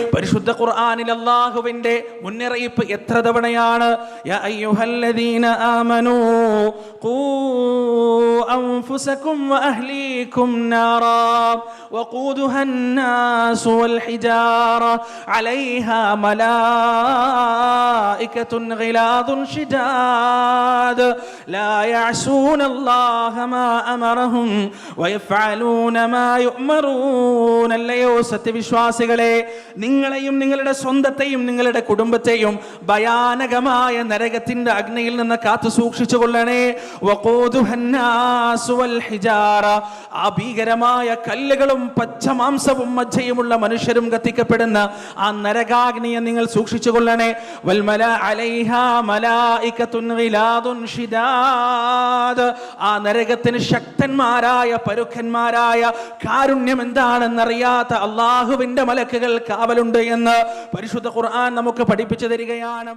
പരിശുദ്ധ ഖുർആനിൽ അള്ളാഹുവിന്റെ മുന്നറിയിപ്പ് എത്ര തവണയാണ് യാ അയ്യുഹല്ലദീന ആമനൂ ഖൂ അൻഫുസകും വഅഹ്ലീകും നാറാ وقودها الناس والحجارة عليها ملائكة غلاظ شداد لا يعصون الله ما أمرهم ويفعلون ما يؤمرون അല്ലയോ സത്യവിശ്വാസികളെ നിങ്ങളെയും നിങ്ങളുടെ സ്വന്തത്തെയും നിങ്ങളുടെ കുടുംബത്തെയും ഭയാനകമായ നരകത്തിന്റെ അഗ്നിയിൽ നിന്ന് കാത്തു സൂക്ഷിച്ചു കൊള്ളണേ വഖൂദുഹന്നാസു വൽ ഹിജാറ ആ ഭീകരമായ കല്ലുകളും പച്ചമാംസവും മജ്ജയുമുള്ള മനുഷ്യരും കത്തിക്കപ്പെടുന്ന ആ നരകാഗ്നിയെ നിങ്ങൾ സൂക്ഷിച്ചു കൊള്ളണേ വൽമല അലൈഹാ മലായികത്തുൻ ഗിലാദുൻ ഷിദാദ്. ആ നരകത്തിന് ശക്തന്മാരായ പരുഖന്മാരായ കാരുണ്യം എന്താണെന്നറിയാത്ത അള്ളാഹുവിന്റെ മലക്കുകൾ കാവലുണ്ട് എന്ന് പരിശുദ്ധ ഖുർആൻ നമുക്ക് പഠിപ്പിച്ചു തരികയാണ്.